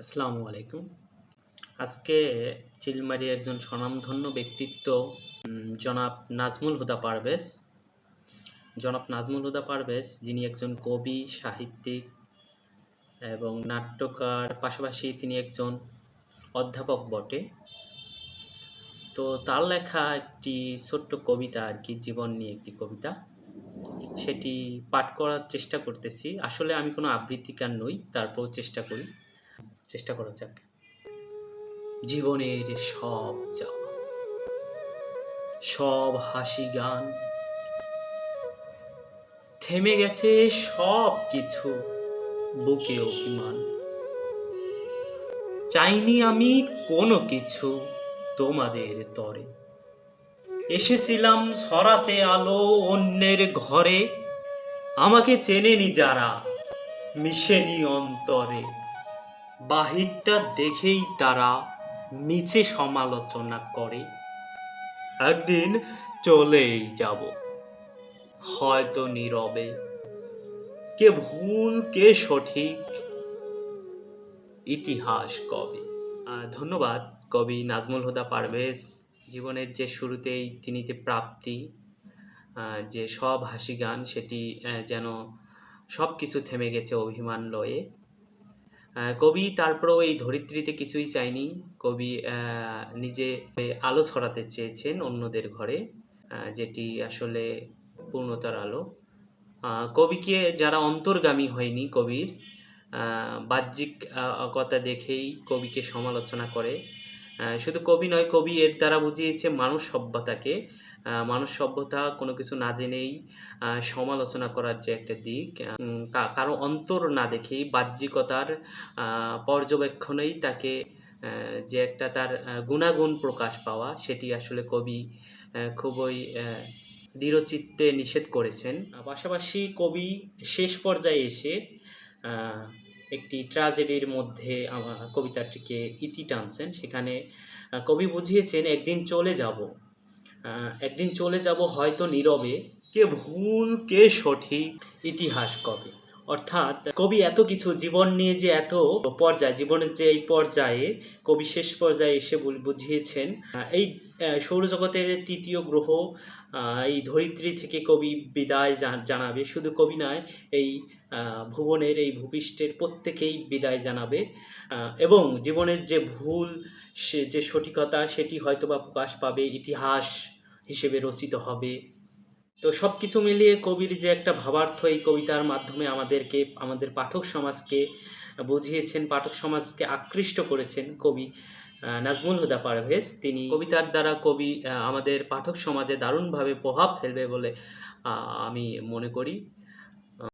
আসসালামু আলাইকুম। আজকে চিলমারি একজন স্বনামধন্য ব্যক্তিত্ব জনাব নাজমুল হুদা পারভেজ। জনাব নাজমুল হুদা পারভেজ, যিনি একজন কবি, সাহিত্যিক এবং নাট্যকার, পাশাপাশি তিনি একজন অধ্যাপক বটে। তো তার লেখা একটি ছোট্ট কবিতা আর কি, জীবন নিয়ে একটি কবিতা। সেটি পাঠ করার চেষ্টা করতেছি। আসলে আমি কোনো আবৃত্তিকার নই তারপর চেষ্টা করি। চেষ্টা করা যাক। জীবনের সব যাওয়া সব হাসি গান, থেমে গেছে সব কিছু বুকে অভিমান। চাইনি আমি কোনো কিছু তোমাদের তরে। এসেছিলাম সরাতে আলো অন্যের ঘরে, আমাকে চেনেনি যারা, মিশেনি অন্তরে। বাহিরটা দেখেই তারা নিচে সমালোচনা করে, একদিন চলেই যাব। হয়তো নীরবে। কে ভুল, কে সঠিক, ইতিহাস কবে? ধন্যবাদ কবি নাজমুল হুদা পারভেজ। জীবনের যে শুরুতেই তিনি যে প্রাপ্তি যে সব হাসি গান সেটি যেন সব কিছু থেমে গেছে অভিমান লয়ে। কবি তারপরেও এই ধরিত্রীতে কিছুই চায়নি কবি নিজে আলো ছড়াতে চেয়েছেন অন্যদের ঘরে যেটি আসলে পূর্ণতার আলো। কবিকে যারা অন্তর্গামী হয়নি কবির বাহ্যিক কথা দেখেই কবিকে সমালোচনা করে। শুধু কবি নয়, কবি এর দ্বারা বুঝিয়েছে মানুষ সভ্যতাকে। মানুষ সভ্যতা কোনো কিছু না জেনেই সমালোচনা করার যে একটা দিক কারও অন্তর না দেখেই বাহ্যিকতার পর্যবেক্ষণেই তাকে যে একটা তার গুণাগুণ প্রকাশ পাওয়া, সেটি আসলে কবি খুবই দৃঢ়চিত্তে নিষেধ করেছেন। পাশাপাশি কবি শেষ পর্যায়ে এসে একটি ট্র্যাজেডির মধ্যে কবিতাটিকে ইতি টানছেন। সেখানে কবি বুঝিয়েছেন, একদিন চলে যাব। একদিন চলে যাব হয়তো নীরবে। কে ভুল, কে সঠিক, ইতিহাস কবে? অর্থাৎ কবি এত কিছু জীবন নিয়ে যে এত পর্যায়, জীবনের যে এই পর্যায়ে, কবি শেষ পর্যায়ে এসে বুঝিয়েছেন এই সৌরজগতের তৃতীয় গ্রহ এই ধরিত্রী থেকে কবি বিদায় জানাবে। শুধু কবি নয়, এই ভুবনের এই ভূপৃষ্ঠের প্রত্যেকেই বিদায় জানাবে। এবং জীবনের যে ভুল, সে যে সঠিকতা, সেটি হয়তোবা প্রকাশ পাবে, ইতিহাস হিসেবে রচিত হবে। তো সব কিছু মিলিয়ে কবির যে একটা ভাবার্থ এই কবিতার মাধ্যমে আমাদেরকে, আমাদের পাঠক সমাজকে বুঝিয়েছেন, পাঠক সমাজকে আকৃষ্ট করেছেন কবি নাজমুল হুদা পারভেজ। তিনি কবিতার দ্বারা কবি আমাদের পাঠক সমাজে দারুণভাবে প্রভাব ফেলবে বলে আমি মনে করি।